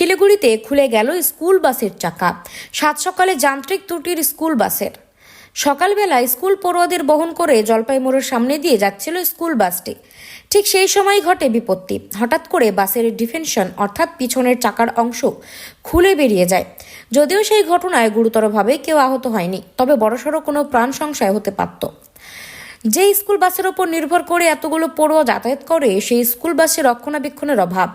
শিলিগুড়িতে খুলে গেল স্কুল বাসের চাকা। সাত সকালে যান্ত্রিক ত্রুটির স্কুল বাসের। সকালবেলা স্কুল পড়ুয়াদের বহন করে জলপাই মোড়ের সামনে দিয়ে যাচ্ছিল স্কুল বাসটি। ঠিক সেই সময় ঘটে বিপত্তি। হঠাৎ করে বাসের ডিফেনশন, অর্থাৎ পিছনের চাকার অংশ, খুলে বেরিয়ে যায়। যদিও সেই ঘটনায় গুরুতরভাবে কেউ আহত হয়নি, তবে বড়সড় কোনো প্রাণ সংশয় হতে পারত। যে স্কুল বাসের ওপর নির্ভর করে এতগুলো পড়ুয়া যাতায়াত করে, সেই স্কুল বাসে রক্ষণাবেক্ষণের অভাব।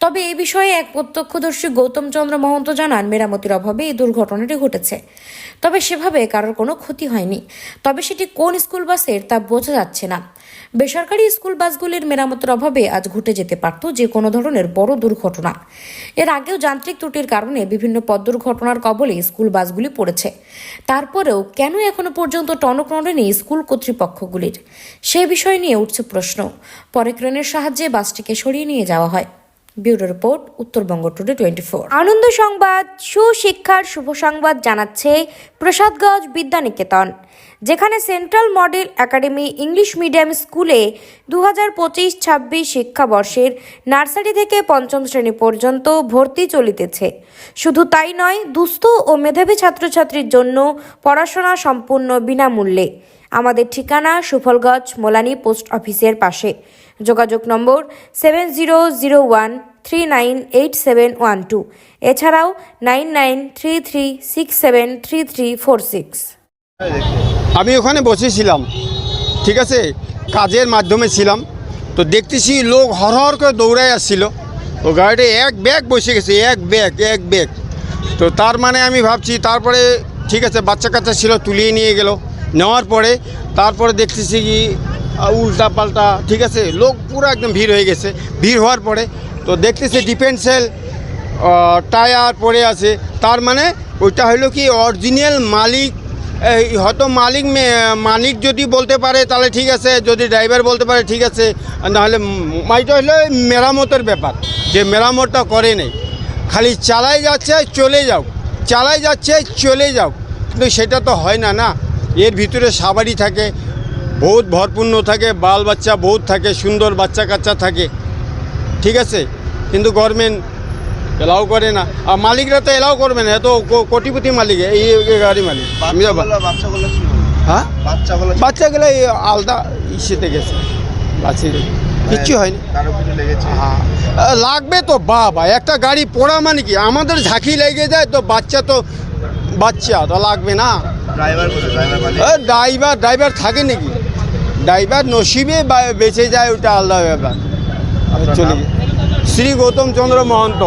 তবে এ বিষয়ে এক প্রত্যক্ষদর্শী গৌতম চন্দ্র মহন্ত জানান, মেরামতির অভাবে এই দুর্ঘটনাটি ঘটেছে। তবে সেভাবে কারোর কোনো ক্ষতি হয়নি। তবে সেটি কোন স্কুল বাসের তা বোঝা যাচ্ছে না। বেসরকারি স্কুল বাসগুলির মেরামতের অভাবে আজ ঘটে যেতে পারত যে কোনো ধরনের বড় দুর্ঘটনা। এর আগেও যান্ত্রিক ত্রুটির কারণে বিভিন্ন পথ দুর্ঘটনার কবলে স্কুল বাসগুলি পড়েছে। তারপরেও কেন এখনও পর্যন্ত টনক নড়েনি স্কুল কর্তৃপক্ষগুলির? সে বিষয় নিয়ে উঠছে প্রশ্ন। পরে ক্রেনের সাহায্যে বাসটিকে সরিয়ে নিয়ে যাওয়া হয়। Bureau report Uttarbanga today twenty four. আনন্দ সংবাদ সুশিক্ষার শুভ সংবাদ জানাচ্ছে প্রসাদগঞ্জ বিদ্যানিকেতন। যেখানে central model academy English medium স্কুলে দু হাজার পঁচিশ ছাব্বিশ শিক্ষাবর্ষের নার্সারি থেকে পঞ্চম শ্রেণি পর্যন্ত ভর্তি চলিতেছে। শুধু তাই নয়, দুস্থ ও মেধাবী ছাত্রছাত্রীর জন্য পড়াশোনা সম্পূর্ণ বিনামূল্যে। আমাদের ঠিকানা সুফলগঞ্জ, মোলানি পোস্ট অফিসের পাশে। যোগাযোগ নম্বর seven zero zero one three nine eight seven one two. এছাড়াও nine nine three three six seven three three four six. আমি ওখানে বসেছিলাম, ঠিক আছে? কাজের মাধ্যমে ছিলাম। তো দেখতেছি লোক হর হর করে দৌড়ায় আসছিল। তো গাড়িতে এক ব্যাগ বসে গেছে, এক ব্যাগ এক ব্যাগ। তো তার মানে আমি ভাবছি, তারপরে, ঠিক আছে বাচ্চা কাচ্চা ছিল, তুলিয়ে নিয়ে গেল। নেওয়ার পরে, তারপরে দেখতেছি কি উল্টা পাল্টা ঠিক আছে? লোক পুরো একদম ভিড় হয়ে গেছে। ভিড় হওয়ার পরে, তো দেখতেছি ডিফেন্সেল টায়ার পড়ে আছে। তার মানে ওইটা হলো কি অরিজিনাল মালিক হয়তো মালিক মালিক যদি বলতে পারে, তাহলে ঠিক আছে। যদি ড্রাইভার বলতে পারে, ঠিক আছে। নাহলে মাইটা হলো মেরামতের ব্যাপার, যে মেরামতটা করে নেই। খালি চালাই যাচ্ছে, চলে যাও। চালাই যাচ্ছে, চলে যাও। কিন্তু সেটা তো হয় না না? এর ভিতরে সাবারি থাকে, বহুত ভরপূর্ণ থাকে, বাল বাচ্চা বহুত থাকে, সুন্দর বাচ্চা কাচ্চা থাকে। ঠিক আছে? কিন্তু গভর্নমেন্ট এলাও করে না। আর মালিকরা তো এলাও করবে না এত কোটিপতি মালিক এই গাড়ি মালিক। আমি যাব বাচ্চাগুলো বাচ্চাগুলো হ্যাঁ? বাচ্চাগুলো বাচ্চাগুলো এই আলাদা ইসেতে গেছে। বাচ্চা কিচ্ছু হয়নি। হ্যাঁ। লাগবে তো বাবা একটা গাড়ি পোড়া মানে কি? আমাদের ঝাঁকি লেগে যায় তো বাচ্চা তো বাচ্চা তো লাগবে না। ড্রাইভার ড্রাইভার থাকে নাকি? ড্রাইভার নসিবে বেঁচে যায় ওটা আলাদা ব্যাপার। চলে? শ্রী গৌতম চন্দ্র মহন্ত।